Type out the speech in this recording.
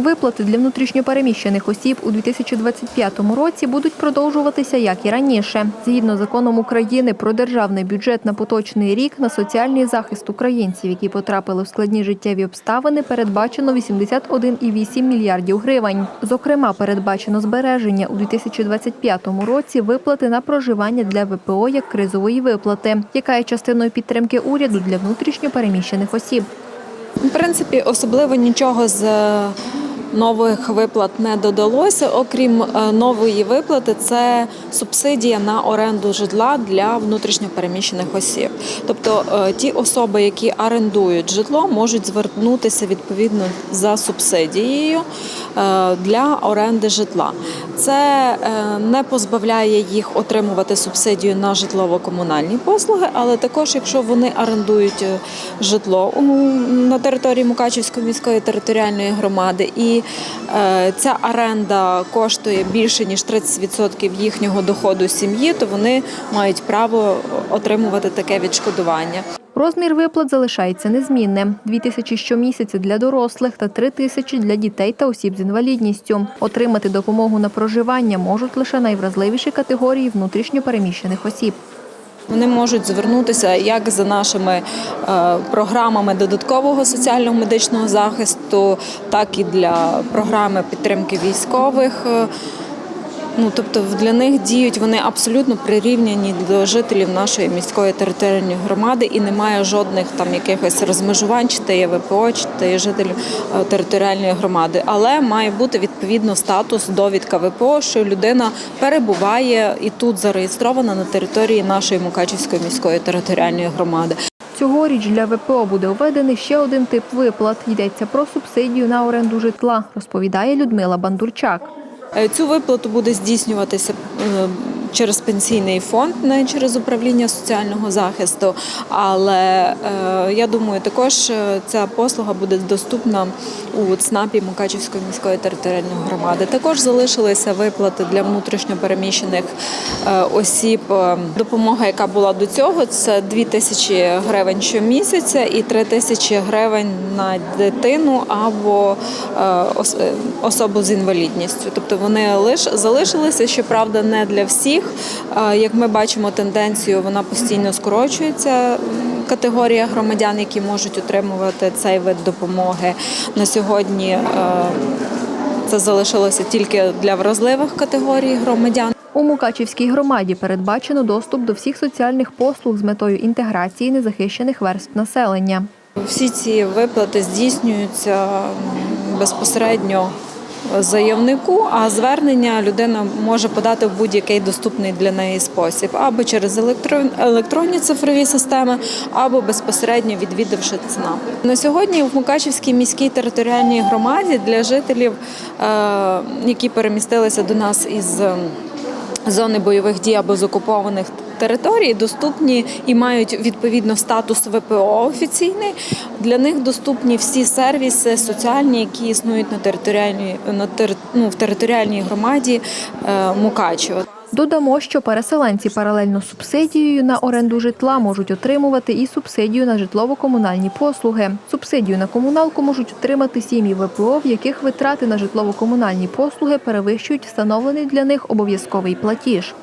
Виплати для внутрішньопереміщених осіб у 2025 році будуть продовжуватися як і раніше. Згідно законом України про державний бюджет на поточний рік на соціальний захист українців, які потрапили в складні життєві обставини, передбачено 81,8 мільярдів гривень. Зокрема, передбачено збереження у 2025 році виплати на проживання для ВПО як кризової виплати, яка є частиною підтримки уряду для внутрішньопереміщених осіб. В принципі, особливо нічого з е, нових виплат не додалося, окрім е, нової виплати, це субсидія на оренду житла для внутрішньопереміщених осіб. Тобто е, ті особи, які орендують житло, можуть звернутися відповідно за субсидією е, для оренди житла. Це не позбавляє їх отримувати субсидію на житлово-комунальні послуги, але також, якщо вони орендують житло на території Мукачівської міської територіальної громади, і е, ця оренда коштує більше ніж 30% їхнього доходу сім'ї, то вони мають право отримувати таке відшкодування. Розмір виплат залишається незмінним: 2 тисячі щомісяця для дорослих та 3 тисячі для дітей та осіб з інвалідністю. Отримати допомогу на проживання можуть лише найвразливіші категорії внутрішньопереміщених осіб. Вони можуть звернутися як за нашими е, програмами додаткового соціального медичного захисту, так і для програми підтримки військових. Ну, тобто для них діють вони абсолютно прирівняні до жителів нашої міської територіальної громади і немає жодних там якихось розмежувань, чи ти є ВПО, чи є жителів е, територіальної громади. Але має бути відповідно статус довідка ВПО, що людина перебуває і тут зареєстрована на території нашої Мукачівської міської територіальної громади. Цьогоріч для ВПО буде введений ще один тип виплат. Йдеться про субсидію на оренду житла, розповідає Людмила Бандурчак. Е, Цю виплату буде здійснюватися е, через пенсійний фонд, не через управління соціального захисту. Але е, я думаю, також е, ця послуга буде доступна у ЦНАПі Мукачівської міської територіальної громади. Також залишилися виплати для внутрішньопереміщених е, осіб. Допомога, яка була до цього, це 2 тисячі гривень щомісяця і 3 тисячі гривень на дитину або особу з інвалідністю. Тобто вони лиш залишилися, щоправда, не для всіх. Е, Як ми бачимо тенденцію, вона постійно скорочується. Категорія громадян, які можуть отримувати цей вид допомоги на сьогодні. Це залишилося тільки для вразливих категорій громадян. У Мукачівській громаді передбачено доступ до всіх соціальних послуг з метою інтеграції незахищених верств населення. Всі ці виплати здійснюються безпосередньо заявнику, а звернення людина може подати в будь-який доступний для неї спосіб, або через електро- електронні цифрові системи, або безпосередньо відвідавши ЦНАП. На сьогодні в Мукачівській міській територіальній громаді для жителів, е, які перемістилися до нас із ем, зони бойових дій або з окупованих територій доступні і мають відповідно статус ВПО офіційний. Для них доступні всі сервіси соціальні, які існують на територіальній на тери- ну, в територіальній громаді е, Мукачева. Додамо, що переселенці паралельно субсидією на оренду житла можуть отримувати і субсидію на житлово-комунальні послуги. Субсидію на комуналку можуть отримати сім'ї ВПО, в яких витрати на житлово-комунальні послуги перевищують встановлений для них обов'язковий платіж.